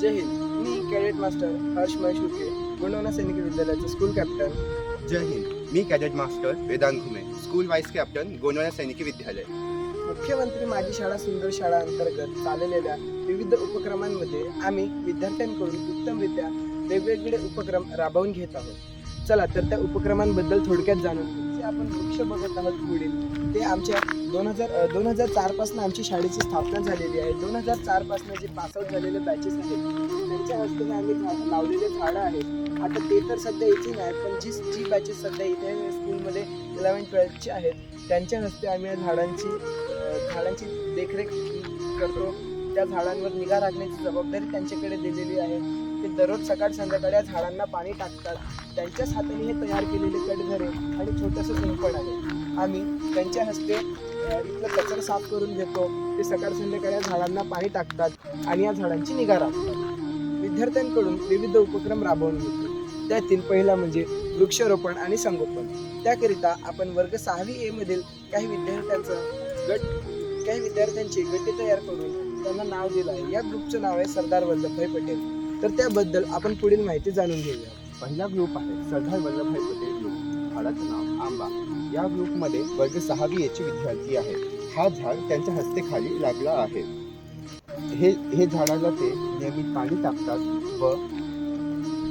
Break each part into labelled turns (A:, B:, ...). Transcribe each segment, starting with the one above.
A: जय हिंद. मी cadet master Harsh Mahesh Uke गुणवणा सैनिक विद्यालयाचं स्कूल कॅप्टन.
B: जय हिंद. मी cadet master Vedant Ghume school vice captain Gondwana सैनिकी विद्यालय.
A: मुख्यमंत्री माझी शाळा सुंदर शाळा अंतर्गत चाललेल्या विविध उपक्रमांमध्ये आम्ही विद्यार्थ्यांकडून उत्तमरित्या वेगवेगळे उपक्रम राबवून घेत आहोत. चला तर त्या उपक्रमांबद्दल थोडक्यात जाणून आपण वृक्ष बघत आहोत पुढील. ते आमच्या दोन हजार दोन हजार चारपासून आमची शाळेची स्थापना झालेली आहे. दोन हजार चारपासून जे पासआउट झालेले बॅचेस आहेत त्यांच्या हस्ते आम्ही लावलेले झाडं आहेत. आता ते तर सध्या इथे नाही पण जी जी बॅचेस सध्या इथे स्कूलमध्ये इलेवन ट्वेल्थचे आहेत त्यांच्या हस्ते आम्ही या झाडांची झाडांची देखरेख करतो. त्या झाडांवर निगा राखण्याची जबाबदारी त्यांच्याकडे दिलेली आहे. ते दररोज सकाळ संध्याकाळी या झाडांना पाणी टाकतात. त्यांच्याच हाताने हे तयार केलेले कडघरे आणि छोटंसं कुंपण आहे आम्ही त्यांच्या हस्ते इथलं कचरा साफ करून घेतो. ते सकाळ संध्याकाळी या झाडांना पाणी टाकतात आणि या झाडांची निगा राखतात. विद्यार्थ्यांकडून विविध उपक्रम राबवून घेतो. त्यातील पहिला म्हणजे वृक्षारोपण आणि संगोपन. त्याकरिता आपण वर्ग सहावी ए मधील काही विद्यार्थ्यांचं गट काही विद्यार्थ्यांचे गटे तयार करून त्यांना नाव दिलं आहे. या ग्रुपचं नाव आहे सरदार वल्लभभाई पटेल. तर त्याबद्दल आपण पुढील माहिती जाणून घेऊया.
B: पहिला ग्रुप आहे सरदार वल्लभभाई पटेल ग्रुप. झाडाचं नाव आंबा. या ग्रुपमध्ये वर्ग सहावी याचे विद्यार्थी आहेत. हा झाड त्यांच्या हस्ते खाली लागला आहे. हे हे झाडाला ते नियमित पाणी टाकतात व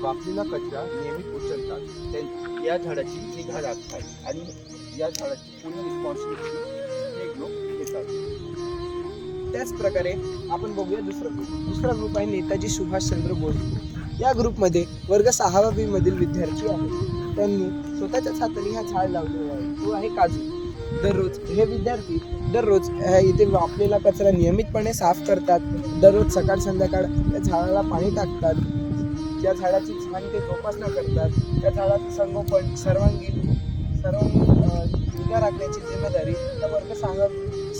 B: वापरलेला कचरा नियमित उचलतात. ते या झाडाची निगा राखतात आणि या झाडाची पूर्ण रिस्पॉन्सिबिलिटी हे ग्रुप घेतात.
A: त्याच प्रकारे आपण बघूया दुसरा ग्रुप दुसरा ग्रुप आहे नेताजी सुभाषचंद्र बोस. या ग्रुपमध्ये वर्ग सहावा बी मधील विद्यार्थी आहेत. त्यांनी स्वतःच्याच हाताने हा झाड लावलेला आहे. तो आहे काजू. दररोज हे विद्यार्थी दररोज इथे वापलेला कचरा नियमितपणे साफ करतात. दररोज सकाळ संध्याकाळ त्या झाडाला पाणी टाकतात. त्या झाडाची छान ते जोपासना करतात. त्या झाडाचं संगोपन सर्वांगीण सर्वांगीण अ, निगा राखण्याची जिम्मेदारी. त्या वर्ग सहावा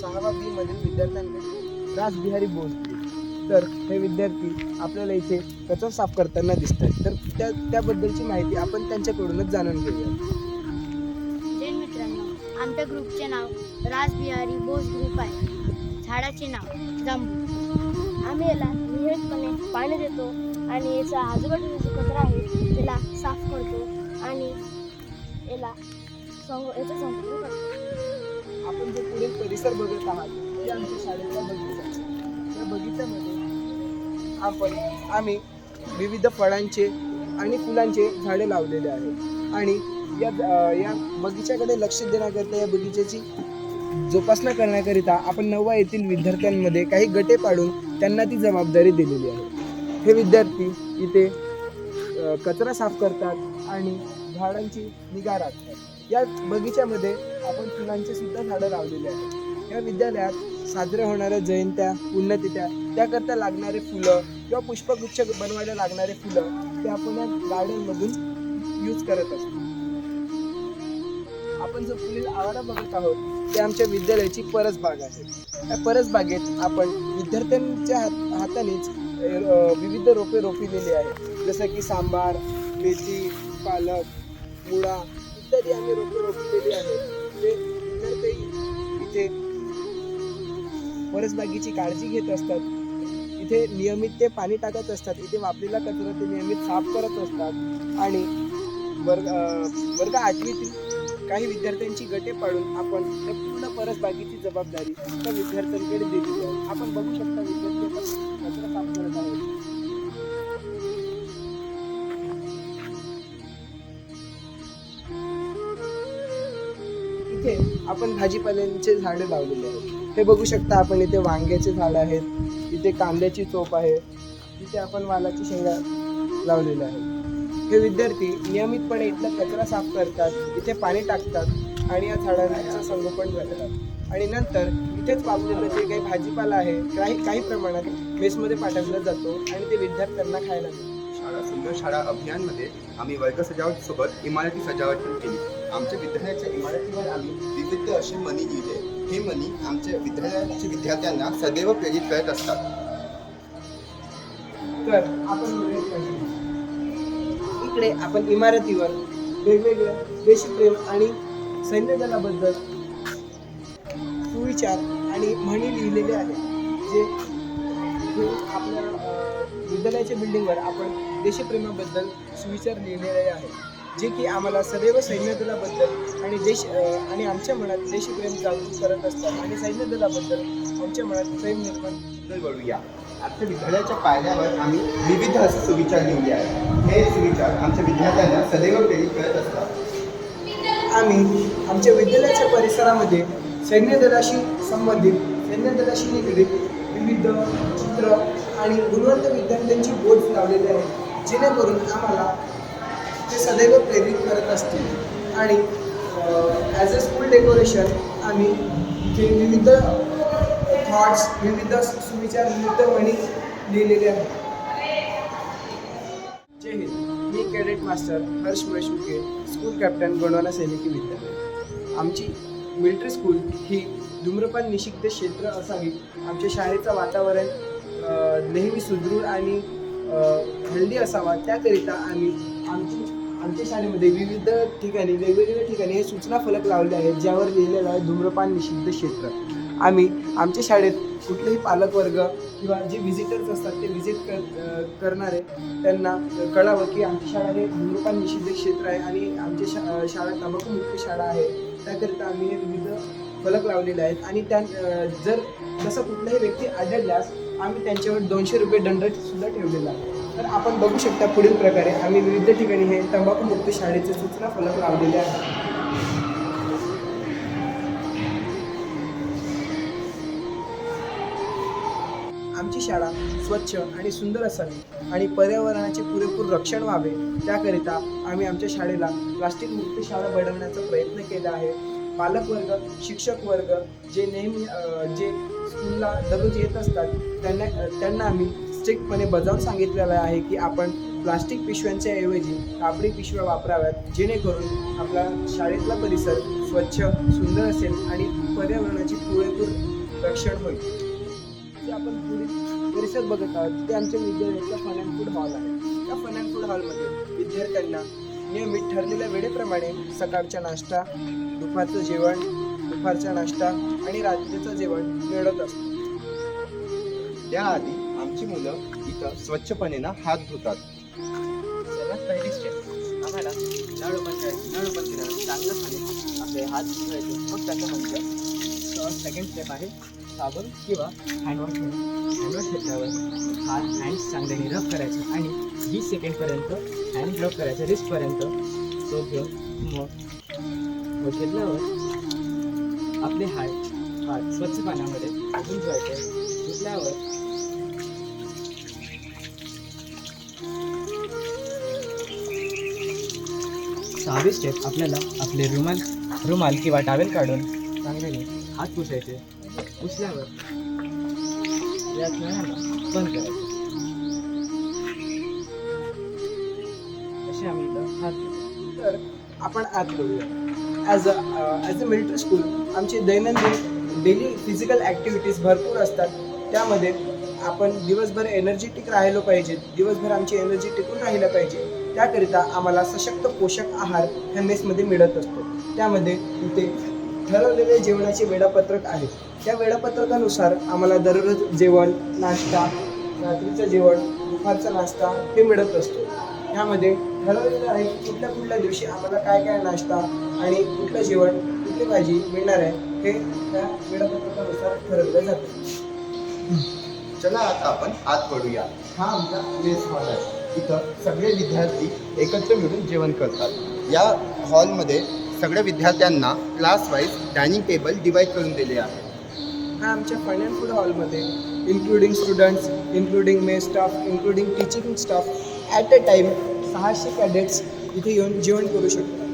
A: सहावा बीमधील विद्यार्थ्यांकडे रासबिहारी बोस तर हे विद्यार्थी आपल्याला इथे कचरा साफ करताना दिसतात तर त्या त्याबद्दलची माहिती आपण त्यांच्याकडूनच जाणून घेऊया.
C: जैन मित्रांनो आमच्या ग्रुपचे नाव राजबिहारी बोस ग्रुप आहे. झाडाचे नाव जांभूळ आम्ही याला नियमितपणे पाणी देतो आणि याचा आजूबाजूचा जो कचरा आहे त्याला साफ करतो आणि याला संग याचं संपूर्ण करतो.
A: आपण जो पुढील परिसर बघत आहात ते आमच्या शाळेचा बगीचा. आहे. त्या बगीच्यामध्ये आपण आम्ही विविध फळांचे आणि फुलांचे झाडे लावलेले आहेत. आणि या या बगीच्याकडे लक्ष देण्याकरिता या बगीच्याची जोपासना करण्याकरिता आपण नववा येथील विद्यार्थ्यांमध्ये काही गटे पाडून त्यांना ती जबाबदारी दिलेली आहे. हे विद्यार्थी इथे कचरा साफ करतात आणि झाडांची निगा राखतात. या बगीच्यामध्ये आपण फुलांचे सुद्धा झाडं लावलेली आहेत. या विद्यालयात साजऱ्या होणाऱ्या जयंत्या पुण्यतिथ्या त्याकरता लागणारे फुलं किंवा पुष्पगुच्छ बनवायला लागणारे फुलं ते आपण या गार्डनमधून यूज करत असतो. आपण जो पुढील आवारा बघत आहोत ते आमच्या विद्यालयाची परसबाग आहे. त्या परसबागेत आपण विद्यार्थ्यांच्या हात हातानेच विविध रोपे रोपिलेली आहेत. जसं की सांबार मेथी पालक मुळा इत्यादी आम्ही रोपे रोपलेली आहे ते परसबागेची काळजी घेत असतात. इथे नियमित ते पाणी टाकत असतात. इथे वापरलेला कचरा ते नियमित साफ करत असतात. आणि वर्ग वर्ग आठवीतील काही विद्यार्थ्यांची गटे पाडून आपण त्या पूर्ण परसबागेची जबाबदारी त्या विद्यार्थ्यांकडे दिली. आहे आपण बघू शकता विद्यार्थी कचरा साफ करत आहोत इथे आपण भाजीपाल्यांचे झाडे लावलेले आहेत. हे बघू शकता आपण इथे वांग्याचे झाड आहेत इथे कांद्याची चोप आहे इथे आपण वालाची शेंगा लावलेल्या आहेत. हे विद्यार्थी नियमितपणे इथला कचरा साफ करतात इथे पाणी टाकतात आणि या झाडांचं संगोपन करतात. आणि नंतर इथेच वापरलेलं जे काही भाजीपाला आहे काही काही प्रमाणात मेसमध्ये पाठवला जातो आणि ते विद्यार्थ्यांना खायला मिळतं.
B: शाळा सुंदर शाळा अभियानमध्ये आम्ही वर्ग सजावट सोबत इमारती सजावट पण केली. आमच्या विद्यालयाच्या इमारतीवर आम्ही विविध असे मनी लिहिले. हे मनी आमच्या विद्यालयाच्या विद्यार्थ्यांना सदैव प्रेरित करत असतात.
A: तर आपण इकडे. आपण इमारतीवर वेगवेगळ्या देशप्रेम आणि सैन्य दलाबद्दल सुविचार आणि म्हणी लिहिलेले आहेत. जे आपल्या विद्यालयाच्या बिल्डिंगवर आपण देशप्रेमाबद्दल सुविचार लिहिलेले आहे जे की आम्हाला सदैव सैन्य दलाबद्दल आणि देश आणि आमच्या मनात देशप्रेम जागृत करत असतात आणि सैन्य दलाबद्दल आमच्या मनात प्रेम निर्माण
B: वळूया. आमच्या विद्यालयाच्या पायऱ्यावर आम्ही विविध असे सुविचार लिहिले आहेत हे सुविचार आमच्या विद्यार्थ्यांना सदैव प्रेरित करत असतात.
A: आम्ही आमच्या विद्यालयाच्या परिसरामध्ये सैन्य दलाशी संबंधित सैन्य दलाशी निगडीत विविध चित्र आणि गुणवंत विद्यार्थ्यांची बोर्ड लावलेले आहेत जेणेकरून आम्हाला ते सदैव प्रेरित करत असतील. आणि ॲज अ स्कूल डेकोरेशन आम्ही जे विविध थॉट्स विविध सुविचार विविध म्हणी लिहिलेले आहेत. जय हिंद. मी cadet master Harsh Maheshuke school captain Gondwana सैनिकी विद्यालय. आमची मिलिटरी स्कूल ही धूम्रपान निषिद्ध क्षेत्र असावी. आमच्या शाळेचं वातावरण नेहमी सुदृढ आणि हेल्दी असावा. त्याकरिता आम्ही आमची आमच्या शाळेमध्ये विविध ठिकाणी वेगवेगळ्या ठिकाणी हे सूचना फलक लावले आहेत ज्यावर लिहिलेलं आहे धूम्रपान निषिद्ध क्षेत्र. आम्ही आमच्या शाळेत कुठलेही पालकवर्ग किंवा जे व्हिजिटर्स असतात ते व्हिजिट कर करणारे त्यांना कळावं की आमची शाळा हे धूम्रपान निषिद्ध क्षेत्र आहे आणि आमची शा शाळा तंबाखूमुक्त शाळा आहे. त्याकरिता आम्ही हे विविध फलक लावलेले आहेत आणि त्या जर तसा कुठलाही व्यक्ती आढळल्यास आम्ही त्यांच्यावर दोनशे रुपये दंड सुद्धा ठेवलेला आहे. तर आपण बघू शकता पुढील प्रकारे आम्ही विविध ठिकाणी हे तंबाखूमुक्त शाळेचे सूचना फलक लावलेले आहेत. आमची शाळा स्वच्छ आणि सुंदर असावी आणि पर्यावरणाचे पुरेपूर रक्षण व्हावे. त्याकरिता आम्ही आमच्या शाळेला प्लास्टिक मुक्त शाळा बनवण्याचा प्रयत्न केला आहे. पालकवर्ग शिक्षक वर्ग जे नेहमी जे स्कूलला दररोज येत असतात त्यांना त्यांना आम्ही प्रत्येकपणे बजावून सांगितलेलं आहे की आपण प्लास्टिक पिशव्यांच्या ऐवजी कापडी पिशव्या वापराव्यात जेणेकरून आपला शाळेतला परिसर स्वच्छ सुंदर असेल आणि पर्यावरणाची पुरेपूर रक्षण होईल. जे आपण परिसर बघत आहोत ते आमच्या विद्यालयाचा फन अँड फूड हॉल आहे. त्या फन अँड फूड हॉलमध्ये विद्यार्थ्यांना नियमित ठरलेल्या वेळेप्रमाणे सकाळचा नाश्ता दुपारचं जेवण दुपारचा नाश्ता आणि रात्रीचं जेवण मिळत असतं.
B: त्याआधी आमची मुलं इथं स्वच्छपणे ना हात धुतात.
D: सर्वात पहिली स्टेप आम्हाला नळ ओपन नळ ओपन चांगलं आपले हात धुवायचे. मग त्याच्यानंतर सेकंड स्टेप आहे साबण किंवा हँडवॉश हँडवॉश घेतल्यावर हात हँड्स चांगल्याने रब करायचे आणि वीस सेकंडपर्यंत हँड रब करायचं रिस्टपर्यंत तो घेऊन मग मग घेतल्यावर आपले हात हात स्वच्छ पाण्यामध्ये धुवून धुवायचे. धुतल्यावर सहावी स्टेप आपल्याला आपले रुमाल रुमाल किंवा टावेल काढून चांगल्याने हात पुसायचे. पुसल्यावर या बंद करायचे. असे आम्ही हात
A: तर आपण आत करूया as a as a military school आमची दैनंदिन डेली फिजिकल ॲक्टिव्हिटीज भरपूर असतात. त्यामध्ये आपण दिवसभर एनर्जेटिक राहिलो पाहिजे. दिवसभर आमची एनर्जी टिकून राहिलं पाहिजे. त्याकरिता आम्हाला सशक्त पोषक आहार ह्या मेसमध्ये मिळत असतो. त्यामध्ये इथे ठरवलेले जेवणाचे वेळापत्रक आहे. त्या वेळापत्रकानुसार आम्हाला दररोज जेवण नाश्ता रात्रीचं जेवण दुपारचा नाश्ता हे मिळत असतो. ह्यामध्ये ठरवलेलं आहे की कुठल्या कुठल्या दिवशी आम्हाला काय काय नाश्ता आणि कुठलं जेवण कुठली भाजी मिळणार आहे हे त्या वेळापत्रकानुसार ठरवलं जातं.
B: चला आता आपण आत वळूया. हा आमचा मेस हॉल आहे इथं सगळे विद्यार्थी एकत्र मिळून जेवण करतात. या हॉलमध्ये सगळ्या विद्यार्थ्यांना class wise dining table divide करून दिले आहे.
A: हा आमच्या फन अँड फूड हॉलमध्ये including students including my staff including teaching staff at a time सहाशे कॅडेट्स इथे येऊन जेवण करू शकतात.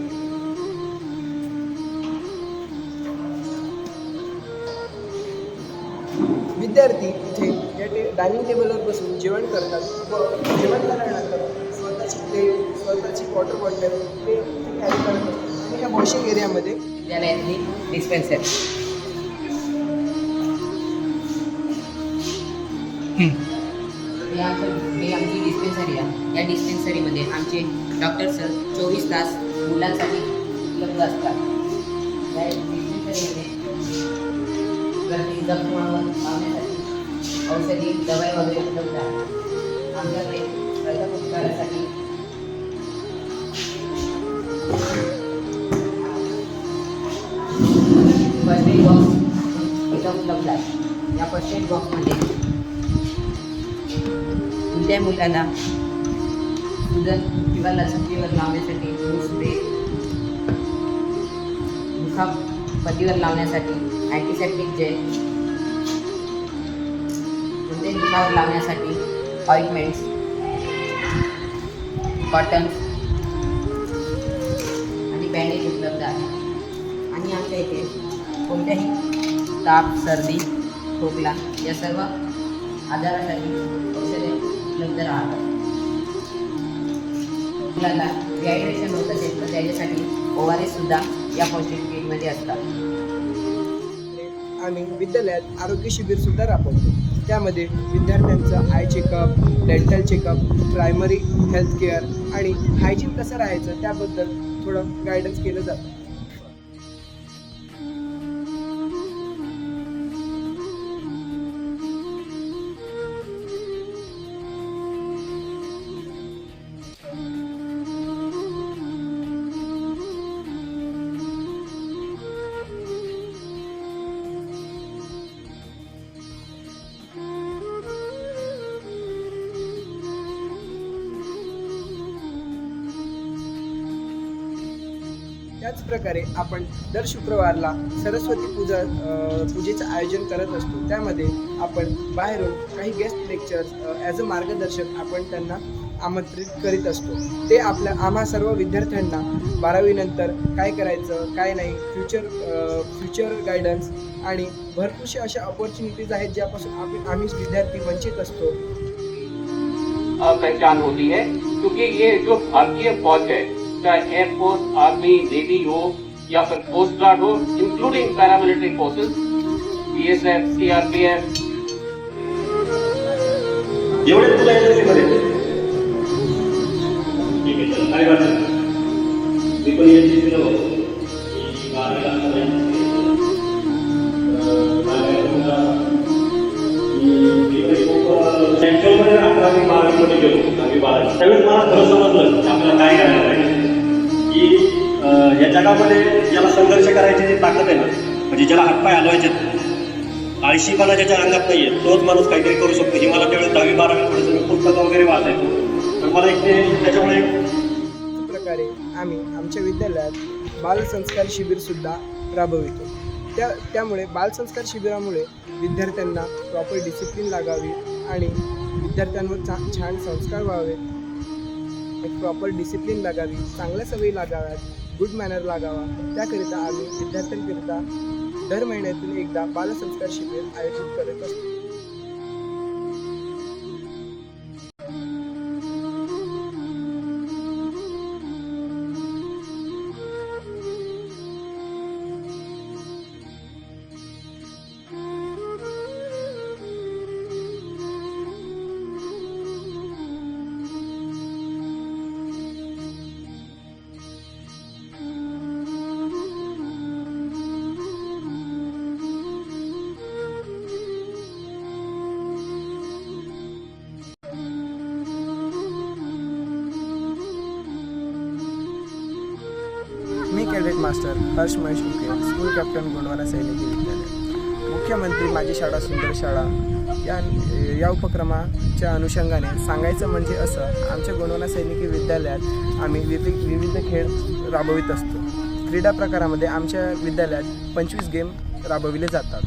A: विद्यार्थी इथे या टे डायनिंग टेबलवर बसून जेवण करतात व जेवण वॉटर बॉटल हे कॅरी करत असतात आणि ह्या वॉशिंग एरियामध्ये
E: विद्यालयातली डिस्पेन्सर हे आमचं हे आमची डिस्पेन्सरी आहे या डिस्पेन्सरीमध्ये आमचे डॉक्टर सर चोवीस तास मुलांसाठी उपलब्ध असतात. या डिस्पेन्सरीमध्ये गर्दी जखमा पाहण्यासाठी औषधी दवाई वगैरे उपलब्ध आहे आमच्याकडे क्वेश्चन बॉक्स इथं उपलब्ध आहे या क्वेश्चन बॉक्समध्ये कोणत्याही मुलाला सुजन किंवा लसकीवर लावण्यासाठी स्प्रे दुखापतीवर लावण्यासाठी अँटीसेप्टिक जेल कोणत्याही दुखावर लावण्यासाठी ऑइंटमेंट्स कॉटन आणि बँडेज उपलब्ध आहे. आणि आमच्या इथे कोणत्याही ताप सर्दी खोकला या सर्व आजारासाठी औषधे उपलब्ध राहतात. मुलाला डिहायड्रेशन होत असेल तर त्याच्यासाठी ओ या पौष्टिक किटमध्ये असतात.
A: आम्ही विद्यालयात आरोग्य शिबिर सुद्धा राबवतो. त्यामध्ये विद्यार्थ्यांचं eye checkup dental checkup primary health care आणि हायजीन कसं राहायचं त्याबद्दल थोडं गायडन्स केलं जातं. त्याच प्रकारे आपण दर शुक्रवारला सरस्वती पूजा पूजेचं आयोजन करत असतो. त्यामध्ये आपण बाहेरून काही गेस्ट लेक्चर्स ॲज अ मार्गदर्शक आपण त्यांना आमंत्रित करीत असतो. ते आपल्या आम्हा सर्व विद्यार्थ्यांना बारावीनंतर काय करायचं काय नाही फ्युचर फ्युचर गायडन्स आणि भरपूरशा अशा ऑपॉर्च्युनिटीज आहेत ज्यापासून आपण आम्ही विद्यार्थी वंचित असतो.
F: पहचान होती है क्योंकि ये जो भारतीय फौज है चाहे एयरफोर्स आर्मी नेवी हो या फिर कोस्ट गार्ड हो including paramilitary forces BSF CRPF
G: एवढे तुला एनएससी ठीक आहे चल काय वाटत मी पण अकरावी बारावीमध्ये गेलो. दहावी बारावी. त्यावेळेस मला खरं समजलं आपल्याला काय करायला पाहिजे की या जगामध्ये ज्याला संघर्ष करायची जी ताकद आहे ना म्हणजे ज्याला हातपाय हलवायचे आळशीपणा ज्याच्या अंगात नाहीये तोच माणूस काहीतरी करू शकतो. हे मला त्यावेळेस दहावी बारावी थोडंसं मी पुस्तकं वगैरे वाचायचो तर मला एक ते त्याच्यामुळे
A: प्रकारे आम्ही आमच्या विद्यालयात बालसंस्कार शिबिर सुद्धा राबवितो. त्या त्यामुळे बालसंस्कार शिबिरामुळे विद्यार्थ्यांना प्रॉपर डिसिप्लिन लागावी आणि विद्यार्थ्यांवर छान संस्कार व्हावे. एक प्रॉपर डिसिप्लिन लागावी चांगल्या सवयी लागाव्यात गुड मॅनर लागावा. त्याकरिता आम्ही विद्यार्थ्यांकरिता दर महिन्यातून एकदा बालसंस्कार शिबिर आयोजित करत असतो. Master Harsh Mahesh Uke school captain Gondwana सैनिकी विद्यालय. मुख्यमंत्री माझी शाळा सुंदर शाळा. या या उपक्रमाच्या अनुषंगाने सांगायचं म्हणजे असं आमच्या गोंडवाना सैनिकी विद्यालयात आम्ही विविध विविध खेळ राबवित असतो. क्रीडा प्रकारामध्ये आमच्या विद्यालयात पंचवीस गेम राबविले जातात.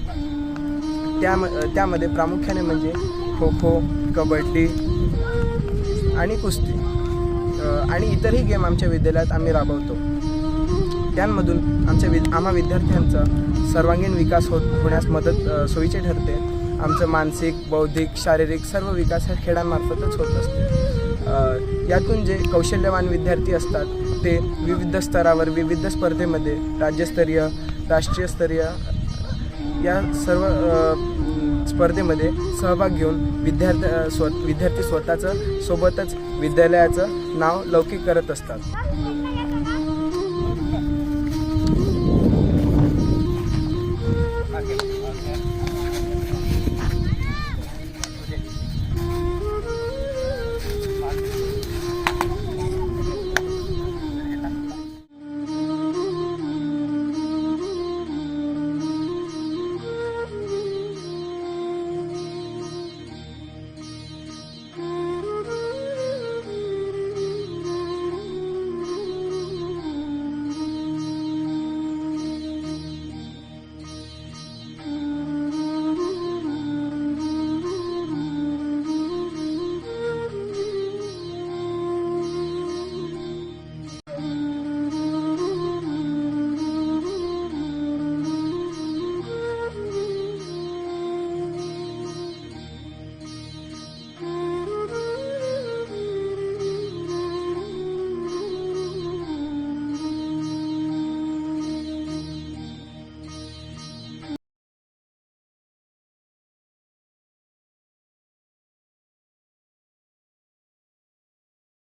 A: त्या त्यामध्ये प्रामुख्याने म्हणजे खो खो कबड्डी आणि कुस्ती आणि इतरही गेम आमच्या विद्यालयात आम्ही राबवतो. त्यांमधून आमच्या विद आम्हा विद्यार्थ्यांचा सर्वांगीण विकास होत होण्यास मदत सोयीचे ठरते. आमचं मानसिक बौद्धिक शारीरिक सर्व विकास ह्या खेळांमार्फतच होत असते. यातून जे कौशल्यवान विद्यार्थी असतात ते विविध स्तरावर विविध स्पर्धेमध्ये राज्यस्तरीय राष्ट्रीयस्तरीय या सर्व स्पर्धेमध्ये सहभाग घेऊन विद्यार्थी स्व विद्यार्थी स्वतःचं सोबतच विद्यालयाचं नाव लौकिक करत असतात.